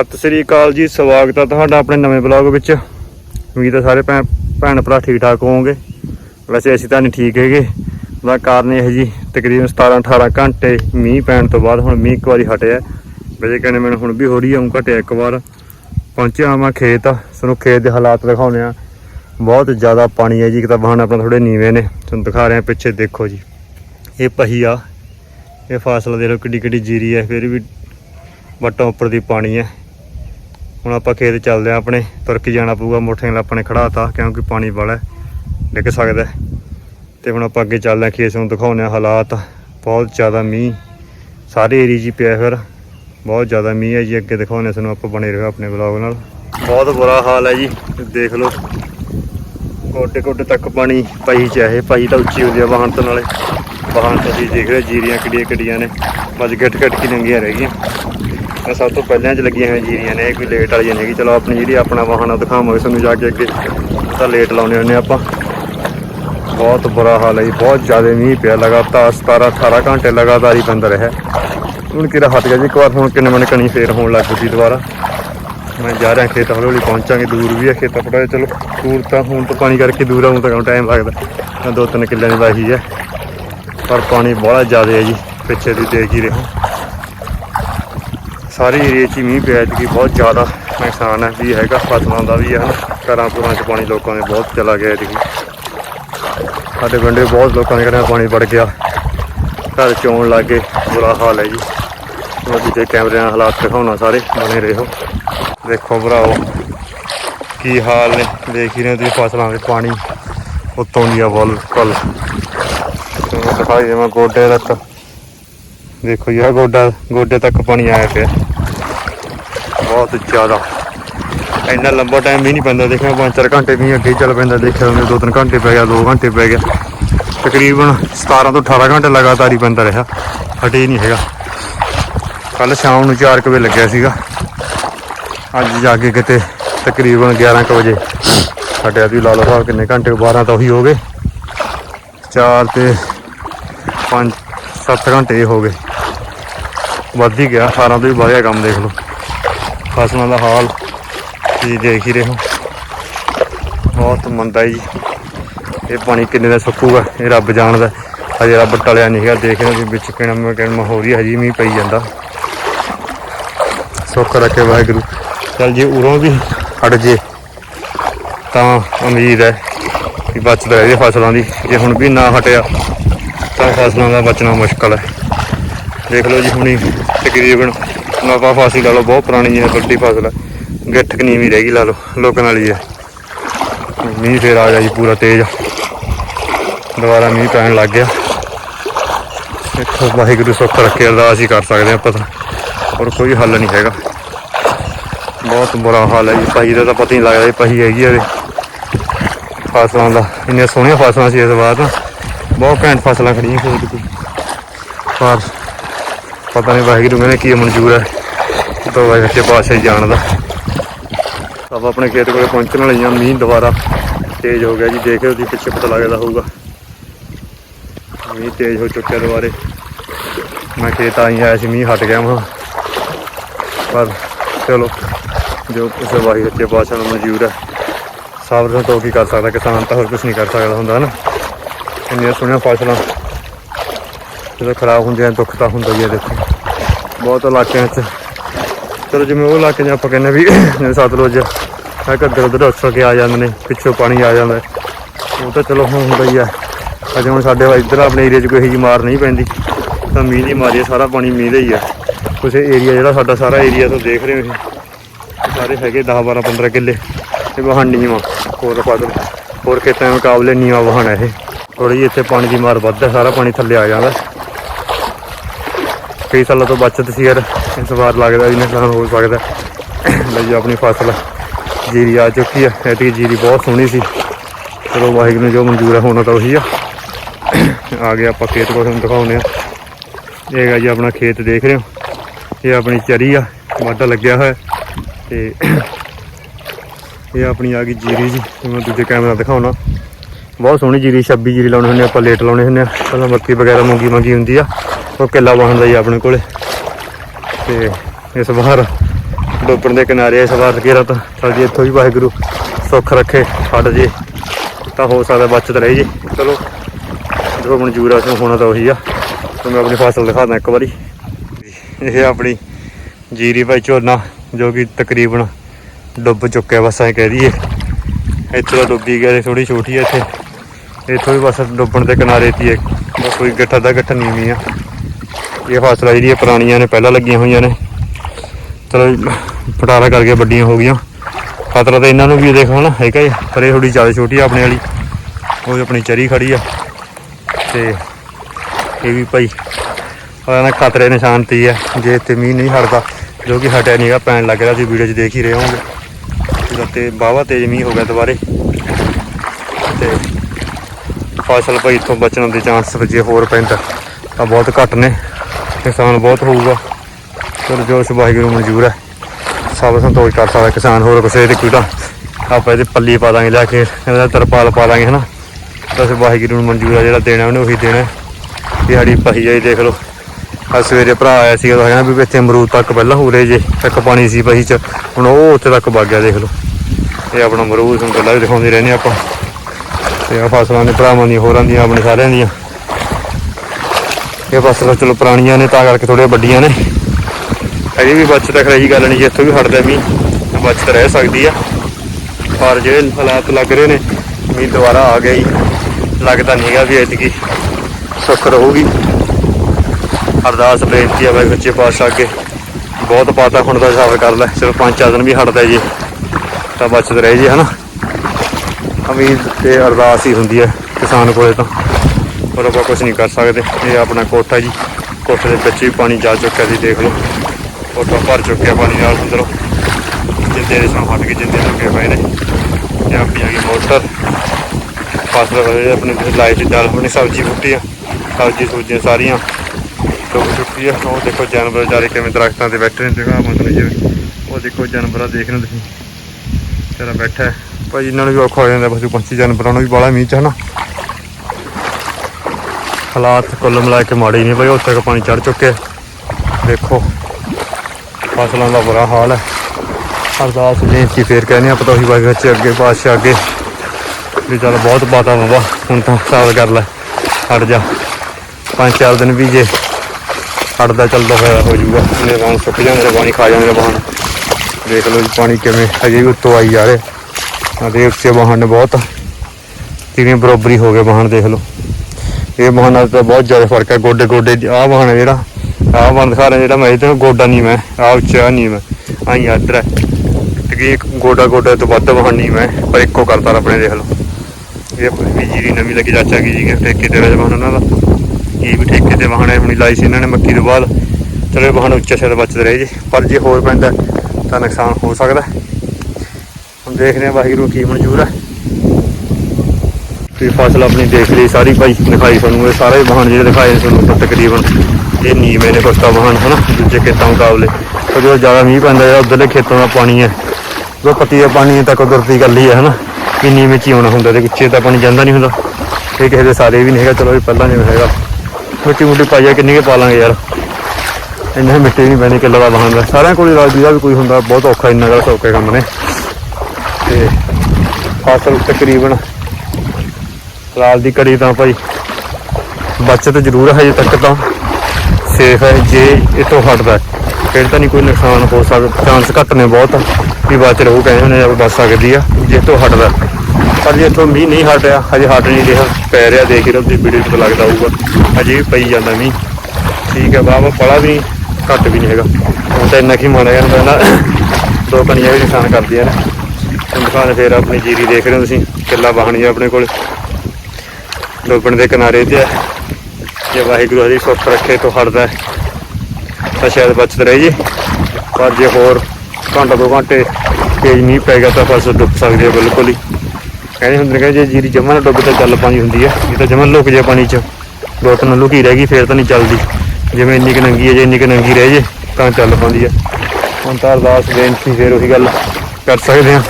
ਸਤਿ ਸ੍ਰੀ ਅਕਾਲ ਜੀ, ਸਵਾਗਤ ਹੈ ਤੁਹਾਡਾ ਆਪਣੇ ਨਵੇਂ ਬਲੌਗ ਵਿੱਚ। ਉਮੀਦ ਹੈ ਸਾਰੇ ਭੈਣ ਭੈਣ ਭਰਾ ਠੀਕ ਠਾਕ ਹੋਵੋਗੇ। ਵੈਸੇ ਅਸੀਂ ਤਾਂ ਨਹੀਂ ਠੀਕ ਹੈਗੇ। ਉਹਦਾ ਕਾਰਨ ਇਹ ਹੈ ਜੀ, ਤਕਰੀਬਨ 17 18 ਘੰਟੇ ਮੀਂਹ ਪੈਣ ਤੋਂ ਬਾਅਦ ਹੁਣ ਮੀਂਹ ਇੱਕ ਵਾਰੀ ਹਟਿਆ। ਵੈਸੇ ਕਹਿੰਦੇ ਮੈਨੂੰ ਹੁਣ ਵੀ ਹੋ ਰਹੀ ਹੈ ਘਟਿਆ ਇੱਕ ਵਾਰ। ਪਹੁੰਚਿਆ ਮੈਂ ਖੇਤ। ਤੁਹਾਨੂੰ ਖੇਤ ਦੇ ਹਾਲਾਤ ਦਿਖਾਉਂਦੇ ਆ ਬਹੁਤ ਜ਼ਿਆਦਾ ਪਾਣੀ ਹੈ ਜੀ, ਇੱਕ ਤਾਂ ਵਾਹਨ ਆਪਣਾ ਥੋੜੇ ਨੀਵੇਂ ਨੇ। ਤੁਹਾਨੂੰ ਦਿਖਾ ਰਿਹਾ ਪਿੱਛੇ ਦੇਖੋ ਜੀ। ਇਹ ਪਹੀ ਆ। ਇਹ ਫਾਸਲਾ ਦੇ ਲੋ ਕਿੱਡੀ ਕਿੱਡੀ ਜੀਰੀ ਹੈ, ਫਿਰ ਵੀ ਵੱਟਾਂ ਉੱਪਰ ਦੀ ਪਾਣੀ ਹੈ। ਹੁਣ ਆਪਾਂ ਖੇਤ ਚੱਲਦੇ ਆ ਆਪਣੇ ਤੁਰ ਕੇ ਜਾਣਾ ਪਊਗਾ, ਮੋਟਰਸਾਈਕਲ ਆਪਣੇ ਖੜਾਤਾ ਕਿਉਂਕਿ ਪਾਣੀ ਵਾਲਾ ਡਿੱਗ ਸਕਦਾ ਹੈ। ਤੇ ਹੁਣ ਆਪਾਂ ਅੱਗੇ ਚੱਲਦੇ ਆ ਖੇਤ ਨੂੰ ਦਿਖਾਉਂਦੇ ਆ ਹਾਲਾਤ। ਬਹੁਤ ਜ਼ਿਆਦਾ ਮੀਂਹ, ਸਾਰੇ ਏਰੀਆ 'ਚ ਹੀ ਪਿਆ ਫਿਰ ਬਹੁਤ ਜ਼ਿਆਦਾ ਮੀਂਹ ਹੈ ਜੀ, ਅੱਗੇ ਦਿਖਾਉਂਦੇ ਆ ਤੁਹਾਨੂੰ ਆਪਾਂ ਬਣੇ ਰਹੋ ਆਪਣੇ ਵਲੌਗ ਨਾਲ। ਬਹੁਤ ਬੁਰਾ ਹਾਲ ਹੈ ਜੀ, ਦੇਖ ਲਓ। ਕੋਟੇ ਕੋਟੇ ਤੱਕ ਪਾਣੀ ਪਾਈ ਚ ਹੈ ਇਹ ਤਾਂ ਉੱਚੀ ਹੁੰਦੀ ਆ ਵਾਹਨ ਤੋਂ ਨਾਲੇ। ਵਾਹਨ ਤੋਂ ਤੁਸੀਂ ਦੇਖ ਰਹੇ ਹੋ, ਜੀਰੀਆਂ ਕਿੱਡੀਆਂ ਕਿੱਡੀਆਂ ਨੇ। ਬਸ ਗਿੱਟ ਗਿੱਟ ਕੀ ਨੰਗੀਆਂ ਰਹਿ ਗਈਆਂ। ਇਹ ਸਭ ਤੋਂ ਪਹਿਲਾਂ ਚ ਲੱਗੀਆਂ ਹੋਈਆਂ ਜੀਰੀਆਂ ਨੇ ਇਹ ਕੋਈ ਲੇਟ ਵਾਲੀਆਂ ਨਹੀਂ ਹੈਗੀ ਚਲੋ ਆਪਣੀ ਜਿਹੜੀ ਆਪਣਾ ਵਾਹਨ ਦਿਖਾਵਾਂਗੇ ਤੁਹਾਨੂੰ ਜਾ ਕੇ ਅੱਗੇ। ਤਾਂ ਲੇਟ ਲਾਉਣੇ ਹੁੰਦੇ ਆਪਾਂ। ਬਹੁਤ ਬੁਰਾ ਹਾਲ ਹੈ ਜੀ, ਬਹੁਤ ਜ਼ਿਆਦਾ ਮੀਂਹ ਪਿਆ ਲਗਾਤਾਰ 17 18 ਘੰਟੇ ਲਗਾਤਾਰ ਹੀ ਪੈਂਦਾ ਰਿਹਾ। ਹੁਣ ਕਿਹੜਾ ਹਟ ਗਿਆ ਜੀ, ਇੱਕ ਵਾਰ ਹੁਣ ਕਿੰਨੇ ਮਨ ਕਣੀ ਫੇਰ ਹੋਣ ਲੱਗ ਗਈ ਦੁਬਾਰਾ। ਮੈਂ ਜਾ ਰਿਹਾ ਖੇਤਾਂ ਹੌਲੀ ਹੌਲੀ ਪਹੁੰਚਾਂਗੇ, ਦੂਰ ਵੀ ਹੈ ਖੇਤਾਂ ਥੋੜ੍ਹਾ ਚਲੋ ਦੂਰ ਤਾਂ ਹੁਣ ਤਾਂ ਪਾਣੀ ਕਰਕੇ ਦੂਰ ਆਉਂ ਤਾਂ ਟਾਈਮ ਲੱਗਦਾ। ਮੈਂ ਦੋ ਤਿੰਨ ਕਿੱਲਿਆਂ ਦੀ ਵਾਹੀ ਹੈ, ਪਰ ਪਾਣੀ ਬਹੁਤ ਜ਼ਿਆਦਾ ਹੈ ਜੀ, ਪਿੱਛੇ ਦੀ ਦੇਖ ਹੀ ਰਹੇ ਸਾਰੇ ਏਰੀਏ 'ਚ ਮੀਂਹ ਪਿਆ ਜੀ ਬਹੁਤ ਜ਼ਿਆਦਾ ਨੁਕਸਾਨ ਹੈ ਵੀ ਹੈਗਾ, ਫਸਲਾਂ ਦਾ ਵੀ ਹੈ ਘਰਾਂ ਘਰਾਂ 'ਚ ਪਾਣੀ ਲੋਕਾਂ ਦੇ ਬਹੁਤ ਚਲਾ ਗਿਆ ਜੀ ਸਾਡੇ ਪਿੰਡ ਬਹੁਤ ਲੋਕਾਂ ਦੇ ਘਰਾਂ ਪਾਣੀ ਵੜ ਗਿਆ। ਘਰ ਚੋਣ ਲੱਗੇ ਬੁਰਾ ਹਾਲ ਹੈ ਜੀ। ਉਹ ਦੂਜੇ ਕੈਮਰੇ ਨਾਲ ਹਾਲਾਤ ਦਿਖਾਉਣਾ ਸਾਰੇ, ਬਣੇ ਰਹੋ। ਦੇਖੋ ਭਰਾਓ ਕੀ ਹਾਲ ਨੇ। ਦੇਖ ਹੀ ਰਹੇ ਹੋ ਤੁਸੀਂ ਫਸਲਾਂ ਦੇ ਪਾਣੀ, ਉੱਤੋਂ ਦੀ ਆ ਬਿਲਕੁਲ ਤੁਹਾਨੂੰ ਦਿਖਾਈ ਦੇਵਾਂ ਗੋਡੇ ਤੱਕ। ਦੇਖੋ ਯਾਰ ਗੋਡਾ, ਗੋਡੇ ਤੱਕ ਪਾਣੀ ਆਇਆ ਪਿਆ। ਬਹੁਤ ਜ਼ਿਆਦਾ। ਇੰਨਾ ਲੰਬਾ ਟਾਈਮ ਵੀ ਨਹੀਂ ਪੈਂਦਾ, ਦੇਖਿਆ, ਪੰਜ ਚਾਰ ਘੰਟੇ ਵੀ ਅੱਗੇ ਹੀ ਚੱਲ ਪੈਂਦਾ, ਦੇਖਿਆ ਉਹਨੇ, ਦੋ ਤਿੰਨ ਘੰਟੇ ਪੈ ਗਿਆ 2 ਘੰਟੇ ਪੈ ਗਿਆ। ਤਕਰੀਬਨ 17 ਤੋਂ 18 ਘੰਟੇ ਲਗਾਤਾਰ ਹੀ ਪੈਂਦਾ ਰਿਹਾ, ਹਟੇ ਹੀ ਨਹੀਂ ਹੈਗਾ। ਕੱਲ ਸ਼ਾਮ ਨੂੰ 4 ਵਜੇ ਲੱਗਿਆ ਸੀਗਾ। ਅੱਜ ਜਾ ਕੇ ਕਿਤੇ ਤਕਰੀਬਨ 11 ਕੁ ਵਜੇ। ਹਟਿਆ ਵੀ ਲਾ ਲਓ ਸਾਹਿਬ ਕਿੰਨੇ ਘੰਟੇ 12 ਤਾਂ ਉਹੀ ਹੋ ਗਏ। 4 ਤੇ 5 7 ਘੰਟੇ ਹੋ ਗਏ। ਵੱਧ ਹੀ ਗਿਆ 18 ਤੋਂ ਵੀ ਵਧਿਆ ਕੰਮ ਦੇਖ ਲਓ। ਫਸਲਾਂ ਦਾ ਹਾਲ ਤੁਸੀਂ ਦੇਖ ਹੀ ਰਹੇ ਹੋ। ਬਹੁਤ ਮੰਦਾ ਜੀ। ਇਹ ਪਾਣੀ ਕਿੰਨੇ ਦਾ ਸੁੱਕੂਗਾ, ਇਹ ਰੱਬ ਜਾਣਦਾ। ਹਜੇ ਰੱਬ ਟਲਿਆ ਨਹੀਂ ਹੈਗਾ, ਦੇਖ ਰਹੇ ਹੋ ਵੀ ਵਿੱਚ ਕਿਣਮ ਕਿਹੜਾ ਹੋ ਰਹੀ ਹਜੇ ਮੀਂਹ ਪਈ ਜਾਂਦਾ। ਸੁੱਖ ਰੱਖੇ ਵਾਹਿਗੁਰੂ। ਚਲ ਜੇ ਉਰੋਂ ਵੀ ਹਟ ਜੇ, ਤਾਂ ਉਮੀਦ ਹੈ ਕਿ ਬਚਤ ਰਹੇ ਫਸਲਾਂ ਦੀ। ਜੇ ਹੁਣ ਵੀ ਨਾ ਹਟਿਆ, ਤਾਂ ਫਸਲਾਂ ਦਾ ਬਚਣਾ ਮੁਸ਼ਕਲ ਹੈ। ਦੇਖ ਲਓ ਜੀ ਹੁਣੀ ਤਕਰੀਬਨ ਨਵਾਂ ਫਸਲ ਲਾ ਲਓ, ਬਹੁਤ ਪੁਰਾਣੀ ਹੈ, ਵੱਡੀ ਫਸਲ ਹੈ ਗਿੱਠ ਨੀਵੀਂ ਰਹਿ ਗਈ, ਲਾ ਲਓ ਲੋਕਾਂ ਨਾਲ ਹੀ। ਹੈ ਮੀਂਹ ਫੇਰ ਆ ਗਿਆ ਜੀ, ਪੂਰਾ ਤੇਜ਼। ਦੁਬਾਰਾ ਮੀਂਹ ਪੈਣ ਲੱਗ ਗਿਆ। ਦੇਖੋ, ਵਾਹਿਗੁਰੂ ਸੁੱਖ ਰੱਖੇ, ਅਰਦਾਸ ਹੀ ਕਰ ਸਕਦੇ ਆਪਾਂ ਤਾਂ। ਔਰ ਕੋਈ ਹੱਲ ਨਹੀਂ ਹੈਗਾ। ਬਹੁਤ ਬੁਰਾ ਹਾਲ ਹੈ ਜੀ ਪਹੀ ਦਾ ਤਾਂ ਪਤਾ ਹੀ ਨਹੀਂ ਲੱਗਦਾ ਇਹ ਪਹੀ ਹੈਗੀ ਆ ਫਸਲਾਂ ਦਾ, ਇੰਨੀਆਂ ਸੋਹਣੀਆਂ ਫਸਲਾਂ ਸੀ ਇਸ ਵਾਰ ਤਾਂ। ਬਹੁਤ ਘੈਂਟ ਫਸਲਾਂ ਖੜੀਆਂ ਖੇਤ ਕੋਈ ਪਰ ਪਤਾ ਨਹੀਂ ਵਾਹਿਗੁਰੂ ਕਹਿੰਦੇ ਕੀ ਮਨਜ਼ੂਰ ਹੈ। ਤੋਂ ਵਾਹਿਗੁਰੂ ਪਾਸ਼ਾ ਹੀ ਜਾਣਦਾ ਆਪਾਂ ਆਪਣੇ ਖੇਤ ਕੋਲ ਪਹੁੰਚਣ ਵਾਲੇ ਆ ਮੀਂਹ ਦੁਬਾਰਾ ਤੇਜ਼ ਹੋ ਗਿਆ ਜੀ। ਦੇਖਿਓ ਤੁਸੀਂ ਪਿੱਛੇ ਪਤਾ ਲੱਗਦਾ ਹੋਊਗਾ। ਮੀਂਹ ਤੇਜ਼ ਹੋ ਚੁੱਕਿਆ ਦੁਬਾਰੇ। ਮੈਂ ਖੇਤ ਆਈ ਆਇਆ ਸੀ, ਮੀਂਹ ਹਟ ਗਿਆ ਮੈਂ ਪਰ ਚਲੋ, ਜੋ ਕਿਸੇ ਵਾਹਿਗੁਰੂ ਸੱਚੇ ਪਾਤਸ਼ਾਹ ਨੂੰ ਮਨਜ਼ੂਰ ਹੈ। ਸਾਬਰ ਤੋਂ ਕੀ ਕਰ ਸਕਦਾ? ਕਿਸਾਨ ਤਾਂ ਹੋਰ ਕੁਝ ਨਹੀਂ ਕਰ ਸਕਦਾ ਹੁੰਦਾ ਨਾ ਇੰਨੀਆਂ ਸੋਹਣੀਆਂ ਫਸਲਾਂ ਜਦੋਂ ਖਰਾਬ ਆ, ਦੁੱਖ ਤਾਂ ਹੁੰਦਾ ਹੀ ਹੈ ਦੇਖੋ। ਬਹੁਤ ਇਲਾਕਿਆਂ 'ਚ ਚਲੋ ਜਿਵੇਂ ਉਹ ਇਲਾਕੇ 'ਚ ਆਪਾਂ ਕਹਿੰਦੇ ਵੀ ਜਿਵੇਂ ਸਤਲੁਜ ਹੈ ਘੱਗਰ ਉਧਰ ਉੱਛਲ ਕੇ ਆ ਜਾਂਦੇ ਨੇ, ਪਿੱਛੋਂ ਪਾਣੀ ਆ ਜਾਂਦਾ। ਉਹ ਤਾਂ ਚਲੋ ਹੁਣ ਹੁੰਦਾ ਹੀ ਆ। ਅਜੇ ਹੁਣ ਸਾਡੇ ਇੱਧਰ ਆਪਣੇ ਏਰੀਆ 'ਚ ਕੋਈ ਇਹੋ ਜਿਹੀ ਮਾਰ ਨਹੀਂ ਪੈਂਦੀ। ਤਾਂ ਮੀਂਹ ਦੀ ਮਾਰੀ ਸਾਰਾ ਪਾਣੀ ਮੀਂਹ ਦਾ ਹੀ ਆ। ਕੁਛ ਏਰੀਆ ਜਿਹੜਾ ਸਾਡਾ ਸਾਰਾ ਏਰੀਆ ਤੋਂ ਦੇਖ ਰਹੇ ਹੋ ਸਾਰੇ ਹੈਗੇ 10 12 15 ਕਿੱਲੇ। ਤੇ ਵਾਹਣ ਨੀਵਾਂ ਹੋਰ ਫਸਲ ਹੋਰ ਖੇਤਾਂ ਦੇ ਮੁਕਾਬਲੇ ਨੀਵਾਂ ਵਾਹਣ ਹੈ ਇਹ। ਥੋੜੀ ਜਿਹੀ ਇੱਥੇ ਪਾਣੀ ਦੀ ਮਾਰ ਵੱਧ ਹੈ ਸਾਰਾ ਪਾਣੀ ਥੱਲੇ ਆ ਜਾਂਦਾ। ਕਈ ਸਾਲਾਂ ਤੋਂ ਬਚਤ ਸੀ ਯਾਰ ਇਸ ਵਾਰ ਲੱਗਦਾ ਵੀ ਨੁਕਸਾਨ ਹੋ ਸਕਦਾ। ਲਈ ਜੀ ਆਪਣੀ ਫਸਲ ਜੀਰੀ ਆ ਚੁੱਕੀ ਆ ਐਤਕੀ ਜੀਰੀ ਬਹੁਤ ਸੋਹਣੀ ਸੀ। ਚਲੋ ਵਾਹਿਗੁਰੂ ਨੂੰ ਜੋ ਮਨਜ਼ੂਰ ਹੈ ਹੋਣਾ ਤਾਂ ਉਹੀ ਆ। ਆ ਗਏ ਆਪਾਂ ਖੇਤ ਕੋਲ ਤੁਹਾਨੂੰ ਦਿਖਾਉਂਦੇ ਆ। ਇਹ ਹੈਗਾ ਜੀ ਆਪਣਾ ਖੇਤ ਦੇਖ ਰਹੇ ਹੋ। ਇਹ ਆਪਣੀ ਚਰੀ ਆ ਵਾਢਾ ਲੱਗਿਆ ਹੋਇਆ। ਤੇ ਇਹ ਆਪਣੀ ਆ ਗਈ ਜੀਰੀ ਜੀ ਮੈਂ ਦੂਜੇ ਕੈਮਰਾ ਦਿਖਾਉਣਾ। ਬਹੁਤ ਸੋਹਣੀ ਜੀਰੀ 26 ਜੀਰੀ ਲਾਉਣੇ ਹੁੰਦੇ ਆ, ਆਪਾਂ ਲੇਟ ਲਾਉਣੇ ਹੁੰਦੇ ਆ। ਪਹਿਲਾਂ ਮੱਕੀ ਵਗੈਰਾ ਮੂੰਗੀ ਮੰਗੀ ਹੁੰਦੀ ਆ। ਉਹ ਕਿੱਲਾ ਵਾਹਣ ਦਾ ਹੀ ਆਪਣੇ ਕੋਲੇ। ਤੇ ਇਸ ਵਾਰ ਡੋਬਣ ਦੇ ਕਿਨਾਰੇ ਇਸ ਵਾਰ ਗੇਰਾ ਤਾਂ ਚਲ ਇੱਥੋਂ ਵੀ ਵਾਹਿਗੁਰੂ ਸੁੱਖ ਰੱਖੇ, ਛੱਡ ਜੇ, ਤਾਂ ਹੋ ਸਕਦਾ ਬਚਤ ਰਹੇ ਜੇ। ਚਲੋ ਜੋ ਮਨਜ਼ੂਰ ਆ ਸੋ ਹੋਣਾ ਤਾਂ ਉਹੀ ਆ। ਤੇ ਮੈਂ ਆਪਣੀ ਫਸਲ ਦਿਖਾਦਾ ਇੱਕ ਵਾਰੀ। ਇਹ ਆਪਣੀ ਜੀਰੀ ਭਾਈ ਝੋਨਾ, ਜੋ ਕਿ ਤਕਰੀਬਨ ਡੁੱਬ ਚੁੱਕਿਆ ਬਸ ਐ ਕਹਿ ਦਈਏ। ਇੱਥੇ ਤਾਂ ਡੁੱਬੀ ਗਿਆ ਥੋੜੀ ਛੋਟੀ ਆ ਇੱਥੇ। ਇੱਥੋਂ ਵੀ ਬਸ ਡੁੱਬਣ ਦੇ ਕਿਨਾਰੇ ਤੀ ਬਸ ਕੋਈ ਗੱਠਾ ਦਾ ਗੱਠਾ ਨੀਵੀਂ ਆ। ਇਹ ਫਸਲਾਂ ਜਿਹੜੀਆਂ ਪੁਰਾਣੀਆਂ ਨੇ, ਪਹਿਲਾਂ ਲੱਗੀਆਂ ਹੋਈਆਂ ਨੇ। ਚਲੋ ਪਟਾਰਾ ਕਰਕੇ ਵੱਡੀਆਂ ਹੋ ਗਈਆਂ। ਖਤਰਾ ਤਾਂ ਇਹਨਾਂ ਨੂੰ ਵੀ ਦੇਖੋ ਨਾ ਹੈਗਾ ਹੀ ਪਰ ਇਹ ਥੋੜੀ ਜ਼ਿਆਦਾ ਛੋਟੀ ਆ ਆਪਣੇ ਵਾਲੀ। ਉਹ ਆਪਣੀ ਚਰੀ ਖੜੀ ਆ। ਤੇ ਇਹ ਵੀ ਭਾਈ ਉਹਦਾ ਨਾ ਖਤਰੇ ਨਿਸ਼ਾਨ ਤੇ ਆ। ਜੇ ਇੱਥੇ ਮੀਂਹ ਨਹੀਂ ਹਟਦਾ, ਜੋ ਕਿ ਹਟਿਆ ਨਹੀਂਗਾ ਪੈਣ ਲੱਗ ਰਿਹਾ। ਤੁਸੀਂ ਵੀਡੀਓ 'ਚ ਦੇਖ ਹੀ ਰਹੇ ਹੋਵੋਗੇ। ਤੇ ਬਾਵਾ ਤੇਜ਼ ਮੀਂਹ ਹੋ ਗਿਆ ਦੁਬਾਰੇ। ਤੇ ਫਸਲ ਭਾਈ ਇੱਥੋਂ ਬਚਣ ਦੇ ਚਾਂਸ ਜੇ ਹੋਰ ਪੈਂਦਾ, ਤਾਂ ਬਹੁਤ ਘੱਟ ਨੇ। ਕਿਸਾਨ ਬਹੁਤ ਹੋਊਗਾ। ਚਲੋ ਜੋ ਉਸ ਵਾਹਿਗੁਰੂ ਮਨਜ਼ੂਰ ਹੈ। ਸਭ ਸੰਤੋਸ਼ ਕਰ ਸਕਦਾ ਕਿਸਾਨ, ਹੋਰ ਕਿਸੇ ਦੇ ਕੋਈ ਤਾਂ ਆਪਾਂ ਇਹਦੇ ਪੱਲੀ ਪਾ ਦਾਂਗੇ, ਲਿਆ ਕੇ ਇਹਦਾ ਤਰਪਾਲ ਪਾ ਦਾਂਗੇ, ਹਨਾ। ਤਾਂ ਉਸ ਵਾਹਿਗੁਰੂ ਨੂੰ ਮਨਜ਼ੂਰ ਹੈ ਜਿਹੜਾ ਦੇਣਾ ਉਹਨੇ ਉਹੀ ਦੇਣਾ ਇਹ ਸਾਡੀ ਪਹੀ ਜਾਈ, ਦੇਖ ਲਓ। ਆ ਸਵੇਰੇ ਭਰਾ ਆਇਆ ਸੀ ਉਹ ਕਹਿੰਦਾ ਵੀ ਇੱਥੇ ਅਮਰੂਦ ਤੱਕ ਪਹਿਲਾਂ ਹੋਰੇ ਜੇ ਤੱਕ ਪਾਣੀ ਸੀ ਪਹੀ ਚ, ਹੁਣ ਉਹ ਉੱਥੇ ਤੱਕ ਵਗ ਗਿਆ, ਦੇਖ ਲਓ। ਇਹ ਆਪਣਾ ਅਮਰੂਦ ਤੁਹਾਨੂੰ ਗੱਲਾਂ ਵੀ ਦਿਖਾਉਂਦੇ ਰਹਿੰਦੇ ਆਪਾਂ। ਤੇ ਆ ਫਸਲਾਂ ਨੇ ਭਰਾਵਾਂ ਦੀਆਂ, ਹੋਰਾਂ ਦੀਆਂ, ਆਪਣੇ ਸਾਰਿਆਂ ਦੀਆਂ। ਇਹ ਫਸਲਾਂ ਚਲੋ ਪੁਰਾਣੀਆਂ ਨੇ, ਤਾਂ ਕਰਕੇ ਥੋੜ੍ਹੀਆਂ ਵੱਡੀਆਂ ਨੇ। ਅਜੇ ਵੀ ਬਚਤ ਰੱਖ ਰਹੀ ਗੱਲ ਨਹੀਂ ਜੇ, ਇੱਥੋਂ ਵੀ ਹਟਦਾ ਮੀਂਹ। ਬਚਤ ਰਹਿ ਸਕਦੀ ਆ। ਪਰ ਜਿਹੜੇ ਹਾਲਾਤ ਲੱਗ ਰਹੇ ਨੇ, ਮੀਂਹ ਦੁਬਾਰਾ ਆ ਗਿਆ ਹੀ ਲੱਗਦਾ ਨਹੀਂਗਾ ਵੀ ਐਤਕੀ ਸੁੱਖ ਰਹੂਗੀ। ਅਰਦਾਸ ਬੇਨਤੀ ਆ ਬਾਈ ਬੱਚੇ ਪਾਸ ਅੱਗੇ। ਬਹੁਤ ਪਾਤਾ ਹੁਣ ਦਾ ਹਿਸਾਬ ਕਰ ਲੈ, ਸਿਰਫ ਪੰਜ ਚਾਰ ਦਿਨ ਵੀ ਹਟਦਾ ਜੀ। ਤਾਂ ਬਚਤ ਰਹੇ ਜੀ, ਹਨਾ। ਉਮੀਦ ਤੇ ਅਰਦਾਸ ਹੀ ਹੁੰਦੀ ਹੈ ਕਿਸਾਨ ਕੋਲੇ ਤਾਂ। ਪਰ ਆਪਾਂ ਕੁਝ ਨਹੀਂ ਕਰ ਸਕਦੇ। ਇਹ ਆਪਣਾ ਕੋਠਾ ਜੀ। ਕੋਠੇ ਦੇ ਵਿੱਚ ਵੀ ਪਾਣੀ ਜਾ ਚੁੱਕਿਆ ਸੀ, ਦੇਖ ਲਓ। ਕੋਠਾ ਭਰ ਚੁੱਕਿਆ ਪਾਣੀ ਨਾਲ ਅੰਦਰੋਂ। ਜਿੰਦੇ ਦੇ ਹਟ ਕੇ ਜਿੰਦੇ ਲੱਗੇ ਪਏ ਨੇ। ਇਹ ਆਪਣੀ ਆ ਗਈ ਮੋਟਰ। ਫਸਲ ਵਾਲੇ ਆਪਣੇ ਤੇ ਲਾਏ ਸੀ ਚੱਲ ਆਪਣੀ ਸਬਜ਼ੀ ਬੂਟੀਆਂ ਸਬਜ਼ੀ ਸੂਜੀਆਂ ਸਾਰੀਆਂ। ਡੁੱਬ ਚੁੱਕੀ ਆ। ਉਹ ਦੇਖੋ ਜਾਨਵਰ ਜਾਰੇ ਕਿਵੇਂ ਦਰਖਤਾਂ ਤੇ ਬੈਠੇ ਨੇ ਦੇਖੋ ਆਹ ਮਤਲਬ ਜਿਵੇਂ। ਉਹ ਦੇਖੋ ਜਾਨਵਰਾਂ ਦੇਖ ਰਹੇ ਤੁਸੀਂ। ਤੇਰਾ ਬੈਠਾ ਹੈ। ਭਾਈ ਇਹਨਾਂ ਨੂੰ ਵੀ ਔਖਾ ਹੋ ਜਾਂਦਾ, ਪਸ਼ੂ ਪੰਛੀ ਜਾਨਵਰਾਂ ਨੂੰ ਵੀ ਬਾਲਾ ਮੀਂਹ ਚ, ਹਨਾ। ਹਾਲਾਤ ਕੁੱਲ ਮਿਲਾ ਕੇ ਮਾੜੇ ਨਹੀਂ ਭਾਈ ਉੱਥੇ ਤੱਕ ਪਾਣੀ ਚੜ ਚੁੱਕੇ। ਦੇਖੋ, ਫਸਲਾਂ ਦਾ ਬੁਰਾ ਹਾਲ ਹੈ। ਅਰਦਾਸ ਬੇਨਤੀ ਫੇਰ ਕਹਿੰਦੇ ਆ ਪਤਾ ਹੀ ਵਾਹਿਗੁਰੂ ਚ ਅੱਗੇ, ਪਾਤਸ਼ਾਹ ਅੱਗੇ। ਵੀ ਚੱਲ ਬਹੁਤ ਬਾਤਾਂ ਬਾਬਾ ਹੁਣ ਤਾਂ ਸਾਲ ਕਰ ਲੈ, ਹਟ ਜਾ। ਪੰਜ, ਚਾਰ ਦਿਨ ਵੀ ਜੇ ਹਟਦਾ, ਚੱਲਦਾ ਹੋਇਆ ਹੋ ਜਾਊਗਾ। ਇਹਨੇ ਵਾਂ ਸੁੱਕ ਜਾਂਦੇ ਪਾਣੀ ਖਾ ਜਾਂਦੇ ਨੇ ਦੇਖ ਲਓ ਜੀ, ਪਾਣੀ ਕਿਵੇਂ ਹਜੇ ਵੀ ਉੱਤੋਂ ਆਈ ਜਾ ਰਿਹਾ। ਆ ਦੇ ਉੱਚੇ ਵਾਹਣ ਬਹੁਤ। ਕਿਵੇਂ ਬਰੋਬਰੀ ਹੋ ਗਏ ਵਾਹਣ, ਦੇਖ ਲਓ। ਇਹ ਵਾਹਣ ਨਾਲ ਤਾਂ ਬਹੁਤ ਜ਼ਿਆਦਾ ਫ਼ਰਕ ਹੈ, ਗੋਡੇ ਗੋਡੇ ਆਹ ਵਾਹਨ ਹੈ ਜਿਹੜਾ, ਆਹ ਵਾਹਨ ਦਿਖਾ ਰਿਹਾ ਜਿਹੜਾ ਮੈਂ ਇਹਦੇ ਗੋਡਾ ਨਹੀਂ ਮੈਂ, ਆਹ ਉੱਚਾ ਨਹੀਂ ਮੈਂ ਆਈ ਆਦਰ ਹੈ। ਤੇ ਕਿ ਇੱਕ ਗੋਡਾ ਤੋਂ ਵੱਧ ਵਾਹਨ ਨਹੀਂ ਮੈਂ, ਪਰ ਇੱਕੋ ਕਰਤਾ ਆਪਣੇ ਦੇਖ ਲਓ। ਇਹ ਵੀ ਜੀਰੀ ਨਵੀਂ ਲੱਗੀ, ਚਾਚਾ ਕੀ ਜੀ ਠੇਕੇ ਤੇ ਰਹਿ ਵਾਹਣ ਉਹਨਾਂ ਦਾ। ਇਹ ਵੀ ਠੇਕੇ ਤੇ ਵਾਹਨ ਹੈ ਹੁਣੀ ਲਾਈ ਸੀ ਇਹਨਾਂ ਨੇ ਮੱਕੀ ਤੋਂ ਬਾਅਦ। ਚਲੋ ਇਹ ਵਾਹਣ ਉੱਚਾ ਸ਼ਾਇਦ ਬਚਦੇ ਰਹੇ ਜੀ, ਪਰ ਜੇ ਹੋਰ ਪੈਂਦਾ ਤਾਂ ਨੁਕਸਾਨ ਹੋ ਸਕਦਾ। ਹੁਣ ਦੇਖਦੇ ਹਾਂ ਵਾਹਿਗੁਰੂ ਕੀ ਮਨਜ਼ੂਰ ਹੈ। ਤੇ ਫਸਲ ਆਪਣੀ ਦੇਖ ਲਈ, ਸਾਰੀ ਭਾਈ ਦਿਖਾਈ ਤੁਹਾਨੂੰ, ਇਹ ਸਾਰੇ ਵਾਹਣ ਜਿਹੜੇ ਦਿਖਾਏ ਨੇ ਤੁਹਾਨੂੰ ਤਕਰੀਬਨ ਇਹ ਨੀਵੇਂ ਨੇ ਕੁਛ ਤਾਂ ਵਾਹਣ ਹਨਾ, ਦੂਜੇ ਖੇਤਾਂ ਮੁਕਾਬਲੇ। ਤੇ ਜਦੋਂ ਜ਼ਿਆਦਾ ਮੀਂਹ ਪੈਂਦਾ ਹੈ ਉਧਰਲੇ ਖੇਤਾਂ ਦਾ ਪਾਣੀ ਹੈ। ਜੋ ਪੱਤੀ ਦਾ ਪਾਣੀ ਹੈ ਤਾਂ ਕੁਦਰਤੀ ਗੱਲ ਹੀ ਹੈ, ਹਨਾ ਕਿ ਨੀਵੇਂ ਚ ਹੀ ਆਉਣਾ ਹੁੰਦਾ ਤੇ ਉੱਚੇ ਤਾਂ ਪਾਣੀ ਜਾਂਦਾ ਨਹੀਂ ਹੁੰਦਾ। ਇਹ ਕਿਸੇ ਦੇ ਸਾਰੇ ਵੀ ਨਹੀਂ ਹੈਗਾ, ਚਲੋ ਇਹ ਪਹਿਲਾਂ ਜਿਵੇਂ ਹੈਗਾ। ਮਿੱਟੀ ਮੁੱਟੀ ਪਾਈਆ ਕਿੰਨੀ ਕੇ ਪਾ ਲਾਂਗੇ ਯਾਰ। ਇੰਨਾ ਮਿੱਟੀ ਨਹੀਂ ਪੈਣੀ ਕਿੱਲਾ ਦਾ ਵਾਹਣ ਦਾ। ਸਾਰਿਆਂ ਕੋਲ ਰਾਜੀ ਦਾ ਵੀ ਕੋਈ ਹੁੰਦਾ, ਬਹੁਤ ਔਖਾ, ਇੰਨਾ ਦਾ ਸੌਕੇ ਕੰਮ ਨੇ। ਤੇ ਫਸਲ ਤਕਰੀਬਨ ਫਿਲਹਾਲ ਦੀ ਘੜੀ ਤਾਂ ਭਾਈ ਬਚਤ ਜ਼ਰੂਰ ਹੈ ਹਜੇ ਤੱਕ ਤਾਂ। ਸੇਫ ਹੈ ਜੇ ਇਹ ਹਟਦਾ ਫਿਰ ਤਾਂ ਨਹੀਂ ਕੋਈ ਨੁਕਸਾਨ ਹੋ ਸਕਦਾ। ਚਾਂਸ ਘੱਟ ਨੇ ਬਹੁਤ ਵੀ ਬਚ ਰਹੂ ਕਹਿੰਦੇ ਨੇ ਜਾਂ ਬਚ ਸਕਦੀ ਆ ਜੇ ਤੋਂ ਹਟਦਾ ਹੈ। ਪਰ ਜੇ ਇੱਥੋਂ ਮੀਂਹ ਨਹੀਂ ਹਟਿਆ ਹਜੇ ਹਟ ਨਹੀਂ ਰਿਹਾ। ਪੈ ਰਿਹਾ ਦੇਖ ਰਹੇ ਹੋ ਤੁਸੀਂ ਵੀਡੀਓ 'ਚ ਲੱਗਦਾ ਹੋਊਗਾ। ਹਜੇ ਵੀ ਪਈ ਜਾਂਦਾ ਮੀਂਹ। ਠੀਕ ਹੈ ਬਾਬਾ ਪੜਾ ਵੀ ਨਹੀਂ, ਘੱਟ ਵੀ ਨਹੀਂ ਹੈਗਾ। ਹੁਣ ਤਾਂ ਇੰਨਾ ਕੀ ਮਾੜਾ ਜਾਂਦਾ ਨਾ। ਦੋ ਕਣੀਆਂ ਵੀ ਨੁਕਸਾਨ ਕਰਦੀਆਂ ਨੇ। ਹੁਣ ਫੇਰ ਆਪਣੀ ਜੀਰੀ ਦੇਖ ਰਹੇ ਹੋ ਤੁਸੀਂ ਕਿੱਲਾ ਵਾਹਣੀ ਆਪਣੇ ਕੋਲ। ਡੋਬਣ ਦੇ ਕਿਨਾਰੇ ਤੇ ਹੈ ਜੇ ਵਾਹਿਗੁਰੂ ਹਰੀ ਸੁੱਖ ਰੱਖੇ ਤੋਂ ਹਟਦਾ ਤਾਂ ਸ਼ਾਇਦ ਬਚਤ ਰਹੇ ਜੀ। ਪਰ ਜੇ ਹੋਰ ਘੰਟਾ ਦੋ ਘੰਟੇ ਤੇਜ਼ ਨਹੀਂ ਪੈ ਤਾਂ ਫਸਲ ਡੁੱਬ ਸਕਦੀ ਹੈ ਬਿਲਕੁਲ ਹੀ। ਕਹਿੰਦੇ ਹੁੰਦੇ ਨੇ ਕਿ ਜੇ ਜੀਰੀ ਜਮਾ ਨਾ ਡੁੱਬੇ ਤਾਂ ਚੱਲ ਪਾਣੀ ਹੁੰਦੀ ਹੈ। ਇਹ ਤਾਂ ਜਮਾ ਲੁਕ ਜੇ ਪਾਣੀ 'ਚ। ਦੋ ਤਿੰਨ ਲੁਕੀ ਰਹਿ ਗਈ, ਫੇਰ ਤਾਂ ਨਹੀਂ ਚੱਲਦੀ। ਜਿਵੇਂ ਇੰਨੀ ਕੁ ਨੰਗੀ ਹੈ, ਜੇ ਇੰਨੀ ਕੁ ਨੰਗੀ ਰਹਿ ਜੇ, ਤਾਂ ਚੱਲ ਪਾਉਂਦੀ ਹੈ। ਹੁਣ ਤਾਂ ਅਰਦਾਸ, ਬੇਨਤੀ, ਫੇਰ ਉਹੀ ਗੱਲ ਕਰ ਸਕਦੇ ਹਾਂ।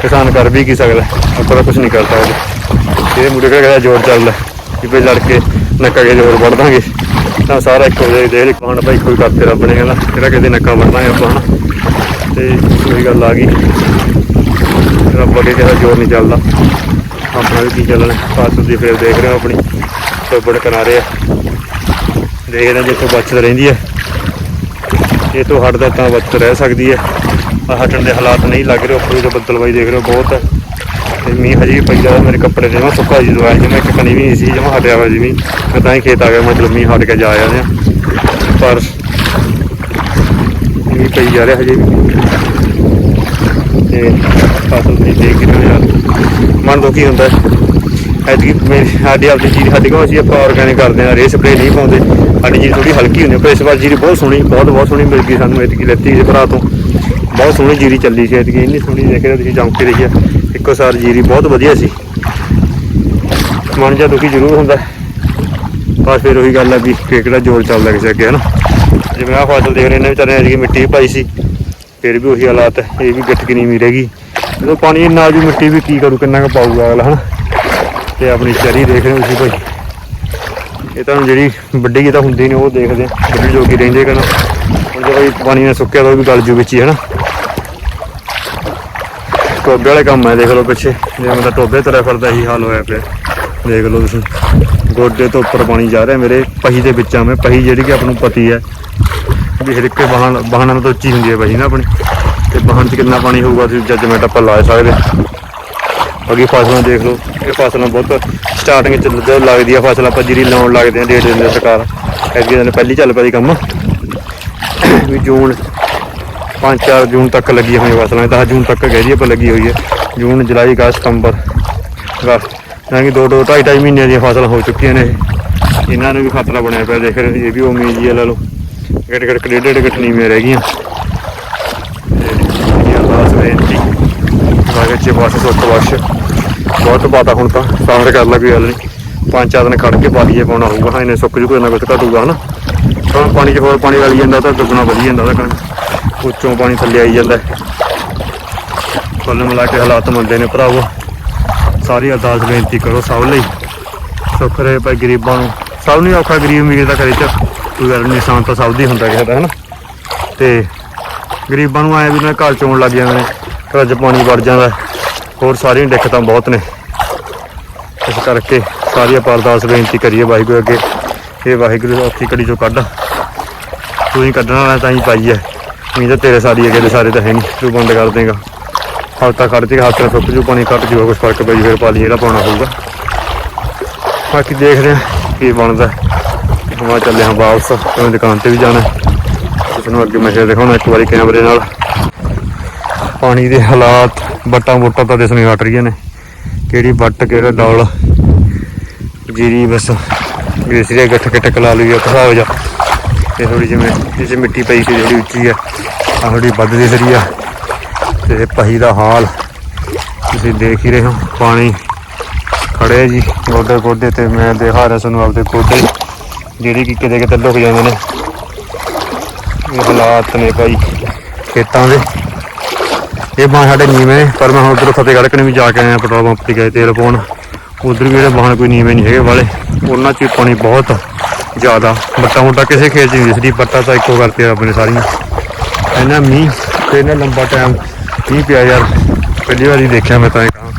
ਕਿਸਾਨ ਕਰ ਵੀ ਕੀ ਸਕਦਾ ਆਪਾਂ ਤਾਂ ਕੁਝ ਨਹੀਂ ਕਰ ਸਕਦੇ। ਇਹ ਮੁੰਡੇ ਕਿਹੜਾ ਜ਼ੋਰ ਚੱਲਦਾ। ਕਿ ਵੀ ਲੜ ਕੇ ਨੱਕਾ ਕੇ ਜ਼ੋਰ ਵੜ ਦਾਂਗੇ। ਤਾਂ ਸਾਰਾ ਇੱਕ ਜਿਹਾ ਹੀ ਦੇਖ ਲਈ ਭਾਈ ਕੋਈ ਕਰਦੇ ਰੱਬ ਨੇ ਕਹਿੰਦਾ ਕਿਹੜਾ ਕਿਤੇ ਨੱਕਾ ਵੜਨਾ ਆਪਾਂ ਹਨਾ। ਤੇ ਕੋਈ ਗੱਲ ਆ ਗਈ। ਰੱਬ ਅੱਗੇ ਕਿਹਦਾ ਜ਼ੋਰ ਨਹੀਂ ਚੱਲਦਾ। ਆਪਣਾ ਵੀ ਕੀ ਚੱਲਣਾ। ਫਸਲ ਦੀ ਫੇਰ ਦੇਖ ਰਹੇ ਹੋ ਆਪਣੀ ਟੋਬੜ ਕਿਨਾਰੇ ਆ। ਦੇਖਦੇ ਹਾਂ ਜਿੱਥੋਂ ਬਚਤ ਰਹਿੰਦੀ ਹੈ ਇਹ ਤੋਂ ਹਟਦਾ ਤਾਂ ਬਚਤ ਰਹਿ ਸਕਦੀ ਹੈ ਆ ਹਟਣ ਦੇ ਹਾਲਾਤ ਨਹੀਂ ਲੱਗ ਰਹੇ। ਉੱਪਰ ਜੋ ਬੱਦਲਵਾਈ ਦੇਖ ਰਹੇ ਹੋ ਬਹੁਤ ਹੈ ਤੇ ਮੀਂਹ ਹਜੇ ਵੀ ਪਈ ਜਾਂਦਾ, ਮੇਰੇ ਕੱਪੜੇ ਜਮਾ ਸੁੱਕਾ ਜੀ ਦਵਾਈ ਜਮਾ ਇੱਕ ਕਣੀ ਵੀ ਨਹੀਂ ਸੀ, ਜਮਾ ਹਟਿਆ ਹੋਇਆ ਜੀ ਮੀਂਹ। ਮੈਂ ਤਾਂ ਹੀ ਖੇਤ ਆ ਗਿਆ, ਮਤਲਬ ਮੀਂਹ ਹਟ ਕੇ ਜਾ ਆਇਆ ਪਰ ਮੀਂਹ ਪਈ ਜਾ ਰਿਹਾ ਹਜੇ ਵੀ। ਤੇ ਫਸਲ ਦੀ ਦੇਖ ਕੇ ਨਾ ਯਾਰ ਮਨ ਦੁਖੀ ਹੁੰਦਾ ਹੈ। ਐਤਕੀ ਸਾਡੀ ਆਪਦੀ ਜੀਰੀ ਸਾਡੇ ਕੋਲ ਅਸੀਂ ਆਪਾਂ ਆਰਗੈਨਿਕ ਕਰਦੇ ਹਾਂ ਰੇ ਸਪਰੇ ਨਹੀਂ ਪਾਉਂਦੇ। ਸਾਡੀ ਜੀਰੀ ਥੋੜੀ ਹਲਕੀ ਹੁੰਦੀ ਪਰ ਇਸ ਵਾਰ ਜੀਰੀ ਬਹੁਤ ਸੋਹਣੀ, ਬਹੁਤ ਬਹੁਤ ਸੋਹਣੀ ਮਿਲ ਗਈ ਸਾਨੂੰ, ਐਤਕੀ ਲੈਤੀ ਦੇ ਭਰਾ ਤੋਂ। ਬਹੁਤ ਸੋਹਣੀ ਜੀਰੀ ਚੱਲੀ ਸੀ ਐਤਕੀ, ਇੰਨੀ ਸੋਹਣੀ ਦੇਖਿਆ ਤੁਸੀਂ, ਜੰਮ ਕੇ ਰਹੀ ਹੈ। ਇੱਕੋ ਸਾਰ ਜੀਰੀ ਬਹੁਤ ਵਧੀਆ ਸੀ। ਮਨ ਜਾਂ ਦੁਖੀ ਜ਼ਰੂਰ ਹੁੰਦਾ। ਹੈ। ਪਰ ਫਿਰ ਉਹੀ ਗੱਲ ਹੈ ਵੀ ਕਿਹੜਾ ਜ਼ੋਰ ਚੱਲਦਾ ਕਿਸੇ ਅੱਗੇ, ਹਨਾ? ਜਿਵੇਂ ਆਹ ਫਸਲ ਦੇਖ ਰਹੇ ਨੇ ਵਿਚਾਰੇ ਐਤਕੀ ਮਿੱਟੀ ਵੀ ਪਾਈ ਸੀ। ਫਿਰ ਵੀ ਉਹੀ ਹਾਲਾਤ ਇਹ ਵੀ ਗਿੱਟ ਕੇ ਨਹੀਂ ਮਿਲੇਗੀ ਜਦੋਂ ਪਾਣੀ ਨਾਲ ਵੀ ਮਿੱਟੀ ਵੀ ਕੀ ਕਰੂ, ਕਿੰਨਾ ਕੁ ਪਾਊਗਾ ਅਗਲਾ, ਹਨਾ? ਤੇ ਆਪਣੀ ਚਰੀ ਦੇਖ ਰਹੇ ਹੋ ਤੁਸੀਂ ਭਾਈ। ਇਹ ਤਾਂ ਜਿਹੜੀ ਵੱਡੀ ਜੀ ਤਾਂ ਹੁੰਦੀ ਨੇ, ਉਹ ਦੇਖਦੇ ਆ। ਵੱਡੀ ਜੋਗੀ ਰਹਿੰਦੇ ਕਨਾ ਹੁਣ ਜੇ ਭਾਈ ਪਾਣੀ ਨਾਲ ਸੁੱਕਿਆ ਤਾਂ ਉਹ ਵੀ ਗਲ ਜੂ ਵਿੱਚ ਹੀ ਹੈ ਨਾ ਟੋਬੇ ਵਾਲੇ ਕੰਮ ਹੈ ਦੇਖ ਲਓ ਪਿੱਛੇ। ਜਿਵੇਂ ਤਾਂ ਟੋਬੇ ਤਰ੍ਹਾਂ ਫਿਰਦਾ ਹੀ ਹਾਲ ਹੋਇਆ ਪਿਆ। ਦੇਖ ਲਓ ਤੁਸੀਂ। ਗੋਡੇ ਤੋਂ ਉੱਪਰ ਪਾਣੀ ਜਾ ਰਿਹਾ ਮੇਰੇ ਪਹੀ ਦੇ ਵਿੱਚਾਂ ਮੈਂ ਪਹੀ ਜਿਹੜੀ ਕਿ ਆਪ ਨੂੰ ਪਤੀ ਹੈ। ਵੀ ਹਰ ਇੱਕ ਵਾਹਨ, ਵਾਹਨਾਂ ਤੋਂ ਉੱਚੀ ਹੁੰਦੀ ਹੈ ਪਹੀ ਨਾ ਆਪਣੀ। ਤੇ ਵਾਹਨ 'ਚ ਕਿੰਨਾ ਪਾਣੀ ਹੋਊਗਾ, ਤੁਸੀਂ ਜੱਜਮੈਂਟ ਆਪਾਂ ਲਾ ਸਕਦੇ। ਅੱਗੇ ਫਸਲਾਂ ਦੇਖ ਲਓ। ਇਹ ਫਸਲਾਂ ਬਹੁਤ ਸਟਾਰਟਿੰਗ ਚ ਜਦੋਂ ਲੱਗਦੀ ਆ ਫਸਲ। ਆਪਾਂ ਜੀਰੀ ਲਾਉਣ ਲੱਗਦੇ ਆ ਡੇਟ ਦਿੰਦੇ ਸਰਕਾਰ ਐਤਕੀ ਦਿਨ ਪਹਿਲੀ ਚੱਲ ਪਈ ਕੰਮ। ਵੀ ਜੂਨ 5-4 ਜੂਨ ਤੱਕ ਲੱਗੀ ਹੋਈ ਫਸਲਾਂ 10 ਜੂਨ ਤੱਕ ਕਹਿ ਦਈਏ ਪਰ ਲੱਗੀ ਹੋਈ ਹੈ। ਜੂਨ, ਜੁਲਾਈ, ਅਗਸਤ, ਸਤੰਬਰ, ਅਗਸਤ। ਯਾਨੀ ਕਿ ਦੋ ਦੋ ਢਾਈ ਢਾਈ ਮਹੀਨਿਆਂ ਦੀਆਂ ਫਸਲਾਂ ਹੋ ਚੁੱਕੀਆਂ ਨੇ ਇਹਨਾਂ ਨੂੰ ਵੀ ਖਤਰਾ ਬਣਿਆ ਪਿਆ, ਦੇਖ ਰਹੇ ਇਹ ਵੀ ਉਮੀਦ ਜੀ ਲੈ ਲਓ। ਗਿੱਟ ਗਿੱਟ ਡੇਢ ਡੇਢ ਗਿੱਟ ਨੀਵੀਆਂ ਰਹਿ ਗਈਆਂ। ਤੇ ਇਹ ਅਰਦਾਸ ਬੇਨਤੀ ਵਾਗੇ ਚ ਬਸ ਸੁੱਖ ਬਖਸ਼। ਬਹੁਤ ਬਾਤਾ ਹੁਣ ਤਾਂ ਸਾਹਮਣੇ ਕਰ ਲਾ, ਕੋਈ ਗੱਲ ਨਹੀਂ। ਪੰਜ ਚਾਰ ਦਿਨ ਖੜ ਕੇ ਪਾਲੀਏ ਪਾਉਣਾ ਹੋਊਗਾ, ਹਾਂ ਇਹਨੇ ਸੁੱਕ ਜੂ ਕੋਈ ਨਾ ਕੁਝ ਘਟੂਗਾ, ਹਨਾ। ਹੁਣ ਪਾਣੀ 'ਚ ਹੋਰ ਪਾਣੀ ਵਾਲੀ ਜਾਂਦਾ ਤਾਂ ਦੁੱਗਣਾ ਵਧੀ ਜਾਂਦਾ ਉਹਦਾ ਕਣ ਉੱਚੋਂ ਪਾਣੀ ਥੱਲੇ ਆਈ ਜਾਂਦਾ ਹੈ। ਕੁੱਲ ਮਿਲਾ ਕੇ ਹਾਲਾਤ ਮੰਦੇ ਨੇ ਭਰਾਵੋ। ਸਾਰੀ ਅਰਦਾਸ ਬੇਨਤੀ ਕਰੋ ਸਭ ਲਈ। ਸੁੱਖ ਰਹੇ ਭਾਈ ਗਰੀਬਾਂ ਨੂੰ। ਸਭ ਨੂੰ ਔਖਾ ਗਰੀਬ ਅਮੀਰ ਦਾ ਕਰੇ ਚ ਕੋਈ ਗੱਲ ਨਹੀਂ, ਨਿਸ਼ਾਨ ਤਾਂ ਸਭ ਦੀ ਹੁੰਦਾ ਕਿਸੇ ਦਾ, ਹਨਾ? ਤੇ ਗਰੀਬਾਂ ਨੂੰ ਆਏ ਵੀ ਨਾ ਘਰ ਚੋਣ ਲੱਗ ਜਾਂਦੇ ਨੇ, ਘਰ 'ਚ ਪਾਣੀ ਵੜ ਜਾਂਦਾ ਹੋਰ ਸਾਰੀਆਂ ਦਿੱਕਤਾਂ ਬਹੁਤ ਨੇ। ਇਸ ਕਰਕੇ ਸਾਰੀ ਆਪਾਂ ਅਰਦਾਸ ਬੇਨਤੀ ਕਰੀਏ ਵਾਹਿਗੁਰੂ ਅੱਗੇ। ਇਹ ਵਾਹਿਗੁਰੂ ਔਖੀ ਕੜੀ ਚੋਂ ਕੱਢ। ਤੂੰ ਹੀ ਕੱਢਣ ਵਾਲਾ ਤਾਂ ਹੀ ਪਾਈ ਹੈ। ਨਹੀਂ ਤਾਂ ਤੇਰੇ ਸਾਰੀ ਅੱਗੇ ਦੇ ਸਾਰੇ ਤਾਂ ਹੈ ਨਹੀਂ। ਤੂੰ ਬੰਦ ਕਰ ਦੇਗਾ। ਹਫ਼ਤਾ ਖੜ ਜੇ ਹਫ਼ਤਾ ਸੁੱਕ ਜੂ, ਪਾਣੀ ਘੱਟ ਜੂਗਾ, ਕੁਛ ਫ਼ਰਕ ਪਈ ਜੂ, ਫਿਰ ਪਾਲੀ ਜਿਹੜਾ ਪਾਉਣਾ ਪਊਗਾ ਬਾਕੀ ਦੇਖਦੇ ਹਾਂ ਕੀ ਬਣਦਾ। ਹਵਾ ਚੱਲੇ ਹਾਂ ਵਾਪਸ ਤੁਹਾਨੂੰ ਦੁਕਾਨ ਤੇ ਵੀ ਜਾਣਾ। ਤੁਹਾਨੂੰ ਅੱਗੇ ਮੈਂ ਸ਼ੇਰ ਦਿਖਾਉਣਾ ਇੱਕ ਵਾਰੀ ਕੈਮਰੇ ਨਾਲ। ਪਾਣੀ ਦੇ ਹਾਲਾਤ ਬੱਟਾਂ ਬੁੱਟਾਂ ਤਾਂ ਦਿਸਣੀ ਹਟ ਰਹੀਆਂ ਨੇ। ਕਿਹੜੀ ਬੱਟ ਕਿਹੜਾ ਡੌਲ ਜੀਰੀ ਬਸ। ਗ੍ਰੇਸਰੀ ਗੱਠ ਕੇ ਟਕਲਾ ਲਈ ਆ ਹਿਸਾਬ ਜਾ। ਤੇ ਥੋੜੀ ਜਿਵੇਂ ਇਸ ਮਿੱਟੀ ਪਈ ਸੀ, ਜਿਹੜੀ ਉੱਚੀ ਆ। ਆ ਥੋੜੀ ਵੱਧ ਦਿਸ ਆ, ਤੇ ਪਹੀ ਦਾ ਹਾਲ ਤੁਸੀਂ ਦੇਖ ਹੀ ਰਹੇ ਹੋ, ਪਾਣੀ ਖੜੇ ਜੀ ਗੋਡੇ ਗੋਡੇ ਤੇ ਮੈਂ ਦਿਖਾ ਰਿਹਾ ਤੁਹਾਨੂੰ ਆਪਦੇ ਗੋਡੇ ਜਿਹੜੇ ਕਿ ਕਿਤੇ ਕਿਤੇ ਲੁਕ ਜਾਂਦੇ ਨੇ। ਇਹ ਹਾਲਾਤ ਨੇ ਭਾਈ ਖੇਤਾਂ ਦੇ। ਇਹ ਬਾਣ ਸਾਡੇ ਨੀਵੇਂ ਪਰ ਮੈਂ ਹੁਣ ਉਧਰ ਫਤਿਹਗੜ੍ਹ ਕਨੇ ਵੀ ਜਾ ਕੇ ਆਇਆ, ਪੈਟਰੋਲ ਪੰਪ ਤੇ ਗਏ ਤੇਲ ਪਾਉਣ। ਉਧਰ ਵੀ ਜਿਹੜੇ ਬਾਹਰ ਕੋਈ ਨੀਵੇਂ ਨਹੀਂ ਹੈਗੇ ਵਾਲੇ। ਉਹਨਾਂ 'ਚ ਵੀ ਪਾਣੀ ਬਹੁਤ ਜ਼ਿਆਦਾ ਬੱਟਾ ਮੋਟਾ ਕਿਸੇ ਖੇਤ 'ਚ ਨਹੀਂ ਦਿਸਦੀ ਬੱਟਾ ਤਾਂ ਇੱਕੋ ਕਰਤੀ ਰੱਬ ਨੇ ਸਾਰੀਆਂ। ਇਹਨਾਂ ਮੀਂਹ ਤੇ ਇਹਨਾਂ ਲੰਬਾ ਟਾਈਮ ਮੀਂਹ ਪਿਆ ਯਾਰ। ਪਹਿਲੀ ਵਾਰੀ ਦੇਖਿਆ ਮੈਂ ਤਾਂ ਇਹ ਕਹਾਂ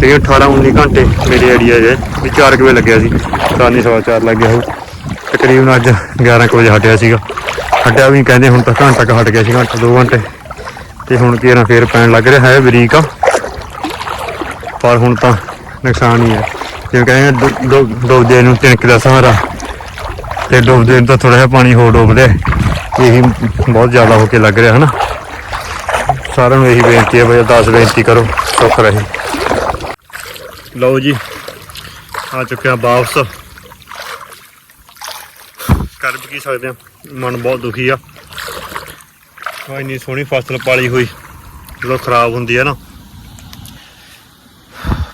ਤੇ 18 19 ਘੰਟੇ ਮੇਰੇ ਏਰੀਆ 'ਚ ਵੀ 4 ਵਜੇ ਲੱਗਿਆ ਸੀ। ਸਾਨੀ ਸਵਾ ਚਾਰ ਲੱਗ ਗਿਆ ਉਹ ਤਕਰੀਬਨ ਅੱਜ 11 ਕੁ ਵਜੇ ਹਟਿਆ ਸੀਗਾ। ਹਟਿਆ ਵੀ ਕਹਿੰਦੇ ਹੁਣ ਤਾਂ ਘੰਟਾ ਕੁ ਹਟ ਗਿਆ ਸੀ ਘੰਟਾ 2 ਘੰਟੇ। ਤੇ ਹੁਣ ਕੀ ਨਾ ਫੇਰ ਪੈਣ ਲੱਗ ਰਿਹਾ ਹੈ ਬਰੀਕ ਆ। ਪਰ ਹੁਣ ਤਾਂ ਨੁਕਸਾਨ ਹੀ ਹੈ। ਜਿਵੇਂ ਕਹਿੰਦੇ ਡੁ- ਨੂੰ ਤਿਣਕ ਦਾ ਸਹਾਰਾ। ਤੇ ਡੁੱਬਦੇ ਨੂੰ ਤਾਂ ਥੋੜਾ ਜਿਹਾ ਪਾਣੀ ਹੋਰ ਡੁੱਬਦਾ। ਹੈ। ਇਹੀ ਬਹੁਤ ਜ਼ਿਆਦਾ ਹੋ ਕੇ ਲੱਗ ਰਿਹਾ, ਹਨਾ? ਸਾਰਿਆਂ ਨੂੰ ਇਹੀ ਬੇਨਤੀ ਹੈ ਬਈ ਅਰਦਾਸ ਬੇਨਤੀ ਕਰੋ, ਸੁੱਖ ਰਹੇ। ਲਓ ਜੀ, ਆ ਚੁੱਕਿਆ ਵਾਪਸ। ਕਰ ਵੀ ਕੀ ਸਕਦੇ ਆ, ਮਨ ਬਹੁਤ ਦੁਖੀ ਆ। ਆ ਇੰਨੀ ਸੋਹਣੀ ਫਸਲ ਪਾਲੀ ਹੋਈ, ਜਦੋਂ ਖਰਾਬ ਹੁੰਦੀ ਹੈ ਨਾ।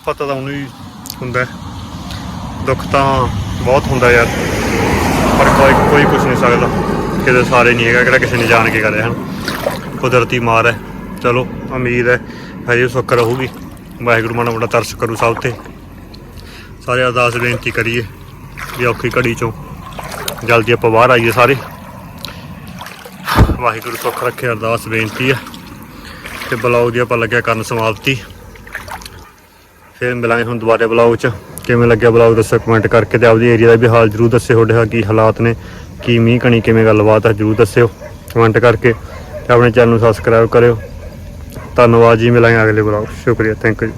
ਪਤਾ ਤਾਂ ਉਹਨੂੰ ਹੀ ਹੁੰਦਾ ਦੁੱਖ ਤਾਂ ਬਹੁਤ ਹੁੰਦਾ ਯਾਰ, ਪਰ ਕੋਈ ਕੋਈ ਕੁਝ ਨਹੀਂ ਸਕਦਾ। ਕਿਤੇ ਸਾਰੇ ਨਹੀਂ ਹੈਗਾ, ਕਿਹੜਾ ਕਿਸੇ ਨੇ ਜਾਣ ਕੇ ਕਰਿਆ, ਹਨ? ਕੁਦਰਤੀ ਮਾਰ ਹੈ। ਚਲੋ, ਉਮੀਦ ਹੈ, ਹਜੇ ਸੁੱਖ ਰਹੂਗੀ। ਵਾਹਿਗੁਰੂ ਮਾੜਾ ਬੜਾ ਤਰਸ ਕਰੂ ਸਭ ਤੇ। ਸਾਰੇ ਅਰਦਾਸ ਬੇਨਤੀ ਕਰੀਏ ਵੀ ਔਖੀ ਘੜੀ ਚੋਂ ਜਲਦੀ ਆਪਾਂ ਬਾਹਰ ਆਈਏ ਸਾਰੇ। ਵਾਹਿਗੁਰੂ ਸੁੱਖ ਰੱਖੇ, ਅਰਦਾਸ ਬੇਨਤੀ ਆ ਤੇ ਬਲੌਗ ਦੀ ਆਪਾਂ ਲੱਗਿਆ ਕਰਨ ਸਮਾਪਤੀ। ਫਿਰ ਮਿਲਾਂਗੇ ਹੁਣ ਦੁਬਾਰੇ ਬਲੌਗ 'ਚ। ਕਿਵੇਂ ਲੱਗਿਆ ਬਲੌਗ ਦੱਸੋ ਕਮੈਂਟ ਕਰਕੇ ਤੇ ਆਪਦੀ ਏਰੀਆ ਦਾ ਵੀ ਹਾਲ ਜਰੂਰ ਦੱਸਿਓ, ਤੁਹਾਡੇ ਹਾਂ ਕੀ ਹਾਲਾਤ ਨੇ। ਕੀ ਮੀਂਹ ਕਣੀ ਕਿਵੇਂ ਗੱਲਬਾਤ ਹੈ ਜਰੂਰ ਦੱਸਿਓ ਕਮੈਂਟ ਕਰਕੇ ਤੇ ਆਪਣੇ ਚੈਨਲ ਨੂੰ ਸਬਸਕ੍ਰਾਈਬ ਕਰਿਓ। ਧੰਨਵਾਦ ਜੀ, ਮਿਲਾਂਗੇ ਅਗਲੇ ਬਲੌਗ ਸ਼ੁਕਰੀਆ ਥੈਂਕ ਯੂ